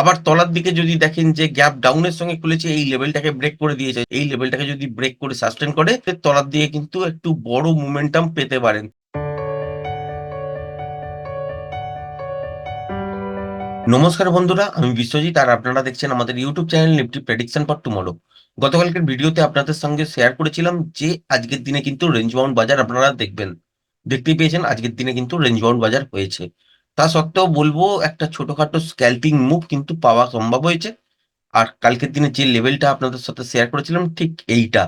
আবার তলার দিকে যদি দেখেন যে গ্যাপ ডাউনের সঙ্গে খুলেছে, এই লেভেলটাকে ব্রেক করে দিয়েছে। এই লেভেলটাকে যদি ব্রেক করে সাস্টেন করে তলার দিয়ে কিন্তু একটু বড় মোমেন্টাম পেতে পারেন। নমস্কার বন্ধুরা, আমি বিশ্বজিৎ, আর আপনারা দেখছেন আমাদের YouTube channel Nifty prediction for tomorrow গতকালকের ভিডিওতে আপনাদের সঙ্গে শেয়ার করেছিলাম যে আজকের দিনে কিন্তু রেঞ্জ বাউন্ড বাজার আপনারা দেখবেন। দেখতেই পেয়েছেন, আজকের দিনে কিন্তু রেঞ্জ বাউন্ড বাজার হয়েছে। তা সত্ত্বেও বলব একটা ছোটখাটো স্ক্যাল্পিং মুভ কিন্তু পাওয়া সম্ভব হয়েছে। আর কালকের দিনে যে লেভেলটা আপনাদের সাথে শেয়ার করেছিলাম, ঠিক এইটা।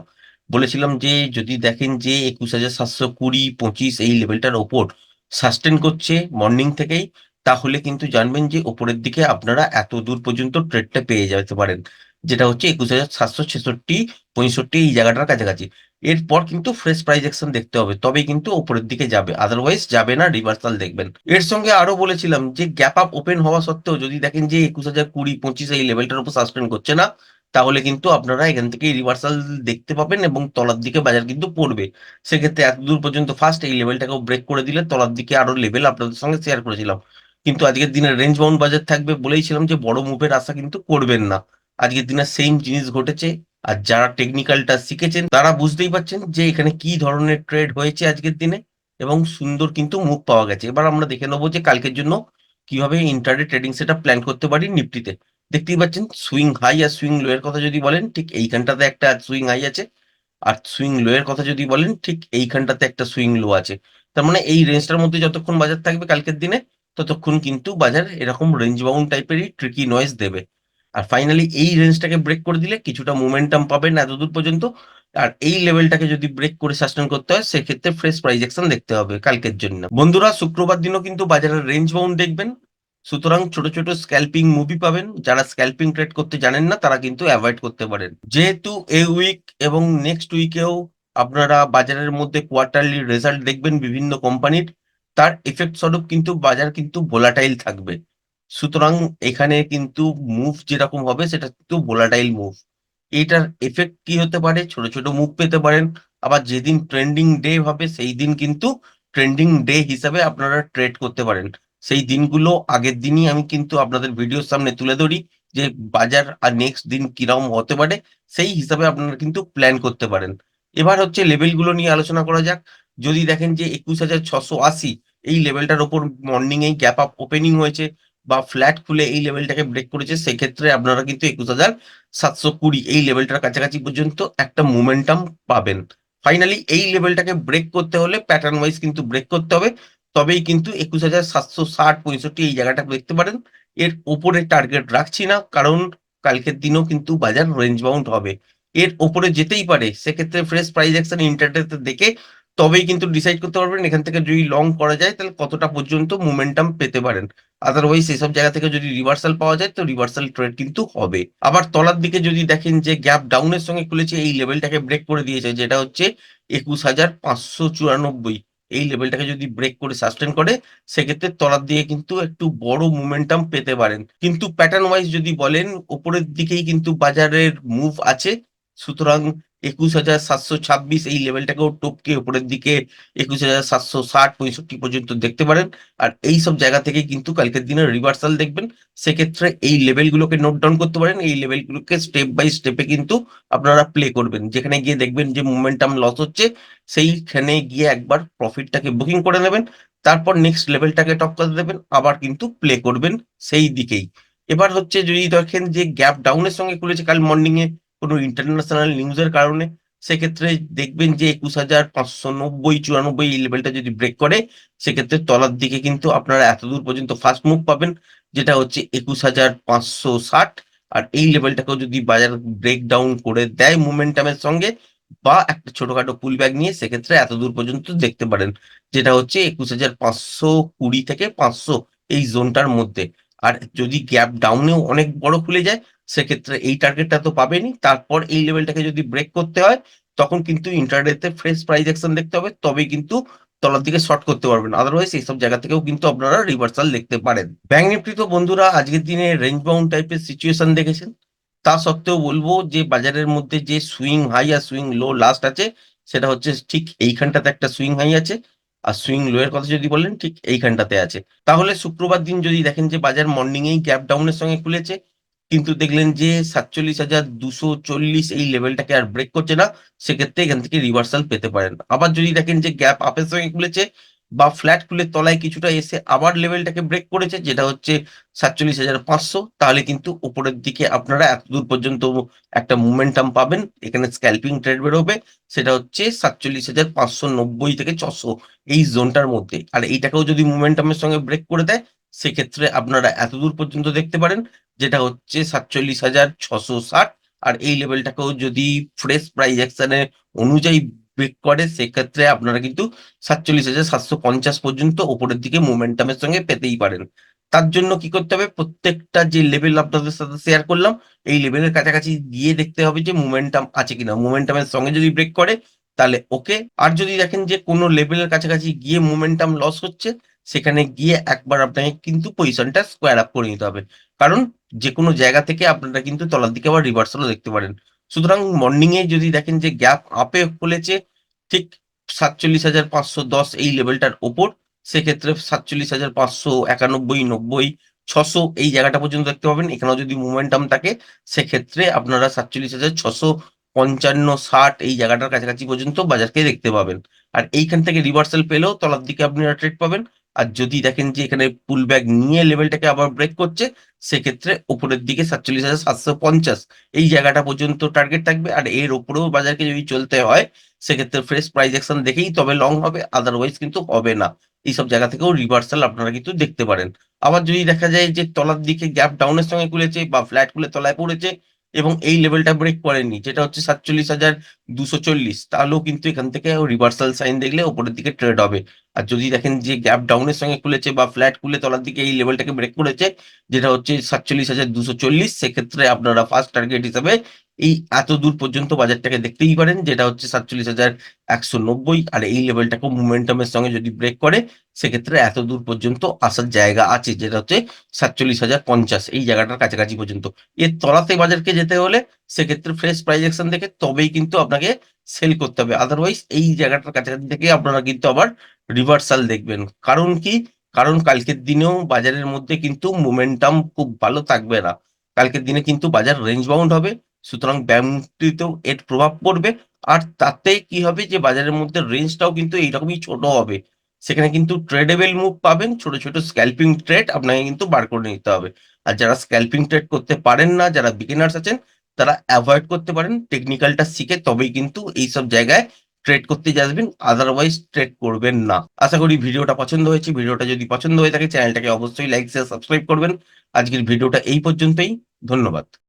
বলেছিলাম যে যদি দেখেন যে একুশ হাজার সাতশো কুড়ি, পঁচিশ এই লেভেলটার ওপর সাস্টেন করছে মর্নিং থেকেই, তাহলে কিন্তু জানবেন যে ওপরের দিকে আপনারা এত দূর পর্যন্ত ট্রেডটা পেয়ে যেতে পারেন। যেটা হচ্ছে একুশ হাজার সাতশো ছেষট্টি, পঁয়ষট্টি এই জায়গাটার কাছাকাছি। এরপর কিন্তু ফ্রেশ প্রাইজ অ্যাকশন দেখতে হবে, তবেই কিন্তু ওপরের দিকে যাবে। আদারওয়াইজ যাবে না রিভার্সাল দেখবেন। এর সঙ্গে আরও বলেছিলাম যে গ্যাপ আপ ওপেন হওয়া সত্ত্বেও যদি দেখেন যে, একুশ হাজার কুড়ি, পঁচিশ এই লেভেলটার উপর সাসপেন্ড করছে না, তাহলে কিন্তু আপনারা এখান থেকে রিভার্সাল দেখতে পাবেন এবং তলার দিকে বাজার কিন্তু পড়বে। সেক্ষেত্রে এত দূর পর্যন্ত ফার্স্ট এই লেভেলটাকেও ব্রেক করে দিলে তলার দিকে আরও লেভেল আপনাদের সঙ্গে শেয়ার করেছিলাম। কিন্তু আজকের দিনে রেঞ্জ বাউন্ড বাজার থাকবে বলেইছিলাম যে, বড় মুভের আশা কিন্তু করবেন না। আজকের দিনে সেম জিনিস ঘটেছে। আর যারা টেকনিক্যালটা শিখেছেন, তারা বুঝতেই পারছেন যে এখানে কি ধরনের ট্রেড হয়েছে আজকের দিনে এবং সুন্দর কিন্তু মুখ পাওয়া গেছে। এবার আমরা দেখে নেব যে কালকের জন্য কীভাবে ইন্টারডে ট্রেডিং সেটা প্ল্যান করতে পারি নিফটিতে। দেখতেই পাচ্ছেন সুইং হাই আর সুইং লো এর কথা যদি বলেন, ঠিক এইখানটাতে একটা সুইং হাই আছে। আর সুইং লো এর কথা যদি বলেন, ঠিক এইখানটাতে একটা সুইং লো আছে। তার মানে এই রেঞ্জটার মধ্যে যতক্ষণ বাজার থাকবে কালকের দিনে, ততক্ষণ কিন্তু বাজার এরকম রেঞ্জ বাউন্ড টাইপেরই ট্রিকি নয়েজ দেবে। আর ফাইনালি এই রেঞ্জটাকে ব্রেক করে দিলে কিছুটা মোমেন্টাম পাবেন এতদূর পর্যন্ত। আর এই লেভেলটাকে যদি ব্রেক করে সাস্টেন করতে হয়, সেক্ষেত্রে ফ্রেশ প্রাইজেকশন দেখতে হবে কালকের জন্য। বন্ধুরা, শুক্রবার দিনও কিন্তু বাজারের রেঞ্জ বাউন্ড দেখবেন। সুতরাং ছোট ছোট স্ক্যাল্পিং মুভি পাবেন। যারা স্ক্যাল্পিং ট্রেড করতে জানেন না, তারা কিন্তু অ্যাভয়েড করতে পারেন। যেহেতু এই উইক এবং নেক্সট উইকেও আপনারা বাজারের মধ্যে কোয়ার্টারলি রেজাল্ট দেখবেন বিভিন্ন কোম্পানির তার এফেক্ট স্বরূপ কিন্তু বাজার কিন্তু ভোলাটাইল থাকবে। সুতরাং এখানে কিন্তু মুভ যেরকম হবে, সেটা কিন্তু ভোলাটাইল মুভ এটার এফেক্ট কি হতে পারে? ছোট ছোট মুভ পেতে পারেন। আবার যেদিন ট্রেন্ডিং ডে হবে, সেই দিন কিন্তু ট্রেন্ডিং ডে হিসাবে আপনারা ট্রেড করতে পারেন। সেই দিনগুলো আগের দিনই আমি কিন্তু আপনাদের ভিডিওর সামনে তুলে ধরি যে বাজার আর নেক্সট দিন কীরকম হতে পারে, সেই হিসাবে আপনারা কিন্তু প্ল্যান করতে পারেন। এবার হচ্ছে লেভেলগুলো নিয়ে আলোচনা করা যাক। যদি দেখেন যে একুশ হাজার ছশো আশি, এই লেভেলটার ওপর মর্নিং এই গ্যাপ আপ ওপেনিং হয়েছে। বা ফ্ল্যাট খুলে এই লেভেলটাকে ব্রেক করেছে, সেক্ষেত্রে আপনারা কিন্তু একুশ হাজার সাতশো কুড়ি এই লেভেলটার কাছাকাছি পর্যন্ত একটা মোমেন্টাম পাবেন। ফাইনালি এই লেভেলটাকে ব্রেক করতে হলে প্যাটার্ন ওয়াইজ কিন্তু ব্রেক করতে হবে। তবেই কিন্তু একুশ হাজার সাতশো ষাট পঁয়ষট্টি এই জায়গাটা দেখতে পারেন। এর ওপরে টার্গেট রাখছি না, কারণ কালকের দিনও কিন্তু বাজার রেঞ্জ বাউন্ড হবে। এর ওপরে যেতেই পারে, সেক্ষেত্রে ফ্রেশ প্রাইজ অ্যাকশন ইন্টারনেটে দেখে তবেই কিন্তু ডিসাইড করতে পারবেন এখান থেকে যদি লং করা যায় তাহলে কতটা পর্যন্ত মোমেন্টাম পেতে পারেন। আদারওয়াইজ এসব জায়গা থেকে যদি রিভার্সাল পাওয়া যায় তো রিভার্সাল ট্রেড কিন্তু হবে। আবার তলার দিকে যদি দেখেন যে গ্যাপ ডাউনের সঙ্গে খুলেছে, এই লেভেলটাকে ব্রেক করে দিয়েছে, যেটা হচ্ছে একুশ হাজার পাঁচশো চুরানব্বই। এই লেভেলটাকে যদি ব্রেক করে সাস্টেন করে, সেক্ষেত্রে তলার দিয়ে কিন্তু একটু বড় মোমেন্টাম পেতে পারেন। কিন্তু প্যাটার্ন ওয়াইজ যদি বলেন, ওপরের দিকেই কিন্তু বাজারের মুভ আছে। সুতরাং একুশ হাজার সাতশো ছাব্বিশ এই লেভেলটাকেও টপকে উপরের দিকে একুশ হাজার সাতশো ষাট পঁয়ষট্টি পর্যন্ত দেখতে পারেন। আর এই সব জায়গা থেকে কিন্তু কালকের দিনে রিভার্সাল দেখবেন। সেক্ষেত্রে এই লেভেলগুলোকে নোট ডাউন করতে পারেন। এই লেভেলগুলোকে স্টেপ বাই স্টেপে কিন্তু আপনারা প্লে করবেন। যেখানে গিয়ে দেখবেন যে মোমেন্টাম লস হচ্ছে, সেইখানে গিয়ে একবার প্রফিটটাকে বুকিং করে নেবেন। তারপর নেক্সট লেভেলটাকে টপ করে দেবেন। আবার কিন্তু প্লে করবেন সেই দিকেই। এবার হচ্ছে যদি দেখেন যে গ্যাপ ডাউনের সঙ্গে খুলেছে, কাল মর্নিং এ কোনো ইন্টারন্যাশনাল নিউজের কারণে, সেক্ষেত্রে দেখবেন যে একুশ হাজার পাঁচশো নব্বই, চুরানব্বই এই লেভেলটা যদি ব্রেক করে, সেক্ষেত্রে তলার দিকে কিন্তু আপনারা এতদূর পর্যন্ত ফার্স্ট মুভ পাবেন, যেটা হচ্ছে একুশ হাজার পাঁচশো ষাট। আর এই লেভেলটাকেও যদি বাজার ব্রেক ডাউন করে দেয় মোমেন্টামের সঙ্গে, বা একটা ছোটখাটো পুল ব্যাগ নিয়ে, সেক্ষেত্রে এত দূর পর্যন্ত দেখতে পারেন, যেটা হচ্ছে একুশ হাজার পাঁচশো কুড়ি থেকে পাঁচশো এই জোনটার মধ্যে। আর যদি গ্যাপ ডাউনেও অনেক বড় খুলে যায়, সেক্ষেত্রে এই টার্গেটটা তো পাবেনি তারপর এই লেভেলটাকে যদি ব্রেক করতে হয়, তখন কিন্তু ইন্টারনেটে ফ্রেশ প্রাইস অ্যাকশন দেখতে হবে, তবেই কিন্তু তলার দিকে শর্ট করতে পারবেন। আদারওয়াইজ এইসব জায়গা থেকেও কিন্তু আপনারা রিভার্সাল দেখতে পারেন। ব্যাংক নিফটি তো বন্ধুরা আজকের দিনে রেঞ্জ বাউন্ড টাইপের সিচুয়েশন দেখেছেন। তা সত্ত্বেও বলব যে বাজারের মধ্যে যে সুইং হাই আর সুইং লো লাস্ট আছে, সেটা হচ্ছে ঠিক এইখানটাতে একটা সুইং হাই আছে। আর সুইং লো এর কথা যদি বলেন, ঠিক এইখানটাতে আছে। তাহলে শুক্রবার দিন যদি দেখেন যে বাজার মর্নিং এই গ্যাপ ডাউনের সঙ্গে খুলেছে, কিন্তু দেখলেন যে সাতচল্লিশ হাজার দুশো চল্লিশ এই লেভেলটাকে আর ব্রেক করছে না, সেক্ষেত্রে এখান থেকে রিভার্সাল পেতে পারেন। আবার যদি দেখেন যে গ্যাপ আপের সঙ্গে খুলেছে বা ফ্ল্যাট খুলে তলায় কিছুটা এসে আবার লেভেলটাকে ব্রেক করেছে, যেটা হচ্ছে সাতচল্লিশ হাজার পাঁচশো, তাহলে কিন্তু উপরের দিকে আপনারা এত দূর পর্যন্ত একটা মুমেন্টাম পাবেন। এখানে স্ক্যাল্পিং ট্রেড বেরোবে, সেটা হচ্ছে সাতচল্লিশ হাজার পাঁচশো নব্বই থেকে ছশো এই জোনটার মধ্যে। আর এইটাকেও যদি মোমেন্টামের সঙ্গে ব্রেক করে দেয়, সেক্ষেত্রে আপনারা এত দূর পর্যন্ত দেখতে পারেন, যেটা হচ্ছে সাতচল্লিশ হাজার ছশো ষাট। আর এই লেভেলটাকেও যদি ফ্রেশ প্রাইজ অ্যাকশনের অনুযায়ী ব্রেক করে সেক্ষেত্রে আপনারা কিন্তু সাতচল্লিশ হাজার সাতশো পঞ্চাশ পর্যন্ত ওপরের দিকে মোমেন্টামের সঙ্গে পেতেই পারেন। তার জন্য কি করতে হবে? প্রত্যেকটা যে লেভেল আপনাদের সাথে শেয়ার করলাম, এই লেভেলের কাছাকাছি গিয়ে দেখতে হবে যে মোমেন্টাম আছে কিনা। মোমেন্টামের সঙ্গে যদি ব্রেক করে, তাহলে ওকে আর যদি দেখেন যে কোনো লেভেলের কাছাকাছি গিয়ে মোমেন্টাম লস হচ্ছে, সেখানে গিয়ে একবার আপনাকে কিন্তু পজিশনটা স্কোয়ার আপ করে নিতে হবে। কারণ যে কোনো জায়গা থেকে আপনারা কিন্তু তলার দিকে আবার রিভার্সালও দেখতে পারেন। সুতরাং মর্নিং এ যদি দেখেন যে গ্যাপ আপে খুলেছে, ঠিক সাতচল্লিশ হাজার পাঁচশো দশ এই লেভেলটার ওপর, সেক্ষেত্রে সাতচল্লিশ হাজার পাঁচশো একানব্বই, নব্বই, ছশো এই জায়গাটা পর্যন্ত দেখতে পাবেন। এখানেও যদি মোমেন্টাম থাকে, সেক্ষেত্রে আপনারা সাতচল্লিশ হাজার ছশো পঞ্চান্ন, ষাট এই জায়গাটার কাছাকাছি পর্যন্ত বাজারকে দেখতে পাবেন। আর এইখান থেকে রিভার্সাল পেলেও তলার দিকে আপনারা ট্রেড পাবেন। আর যদি দেখেন যে এখানে পুল ব্যাগ নিয়ে লেভেলটাকে আবার ব্রেক করছে, সেক্ষেত্রে উপরের দিকে সাতচল্লিশ হাজার সাতশো পঞ্চাশ। এই জায়গাটা পর্যন্ত টার্গেট থাকবে আর এর উপরেও বাজারকে যদি চলতে হয়, সেক্ষেত্রে ফ্রেশ প্রাইজ অ্যাকশন দেখেই তবে লং হবে আদারওয়াইজ কিন্তু হবে না। এইসব জায়গা থেকেও রিভার্সাল আপনারা কিন্তু দেখতে পারেন। আবার যদি দেখা যায় যে তলার দিকে গ্যাপ ডাউনের সঙ্গে খুলেছে বা ফ্ল্যাট খুলে তলায় পড়েছে এবং এই লেভেলটা ব্রেক করেনি, যেটা হচ্ছে সাতচল্লিশ হাজার দুশো চল্লিশ। তাহলেও কিন্তু এখান থেকে রিভার্সাল সাইন দেখলে ওপরের দিকে ট্রেড হবে। আর যদি দেখেন যে গ্যাপ ডাউনের সঙ্গে খুলেছে বা ফ্ল্যাট খুলে তলার দিকে এই লেভেলটাকে ব্রেক করেছে, যেটা হচ্ছে সাতচল্লিশ হাজার দুশো চল্লিশ, সেক্ষেত্রে আপনারা ফার্স্ট টার্গেট হিসাবে এই এত দূর পর্যন্ত বাজারটাকে দেখতেই পারেন, যেটা হচ্ছে সাতচল্লিশ হাজার একশো নব্বই, আর এই লেভেলটাকে মোমেন্টামের সঙ্গে যদি ব্রেক করে, সেক্ষেত্রে এত দূর পর্যন্ত আসার জায়গা আছে, যেটা হচ্ছে সাতচল্লিশ হাজার পঞ্চাশ, এই জায়গাটার কাছাকাছি পর্যন্ত। এর তলাতে বাজারকে যেতে হলে, সেক্ষেত্রে ফ্রেশ প্রাইজেকশন দেখে তবেই কিন্তু আপনাকে সেল করতে হবে। আদারওয়াইজ এই জায়গাটার কাছাকাছি থেকে আপনারা কিন্তু আবার রিভার্সাল দেখবেন। কারণ কি? কারণ কালকের দিনেও বাজারের মধ্যে কিন্তু মোমেন্টাম খুব ভালো থাকবে না। কালকের দিনে কিন্তু বাজার রেঞ্জ বাউন্ড হবে। সুতরাং ব্যাংকটিতেও এর প্রভাব পড়বে। আর তাতে কি হবে যে বাজারের মধ্যে রেঞ্জটাও কিন্তু এইরকমই ছোট হবে। সেখানে কিন্তু ট্রেডেবল মুভ পাবেন, ছোট ছোট স্ক্যাল্পিং ট্রেড আপনাকে কিন্তু বার করে নিতে হবে। আর যারা স্ক্যাল্পিং ট্রেড করতে পারেন না, যারা বিগিনার্স আছেন, তারা অ্যাভয়েড করতে পারেন। টেকনিক্যালটা শিখে তবেই কিন্তু এইসব জায়গায় ট্রেড করতে যাবেন আদারওয়াইজ ট্রেড করবেন না। আশা করি ভিডিওটা পছন্দ হয়েছে। ভিডিওটা যদি পছন্দ হয়ে থাকে চ্যানেলটাকে অবশ্যই লাইক শেয়ার সাবস্ক্রাইব করবেন। আজকের ভিডিওটা এই পর্যন্তই। ধন্যবাদ।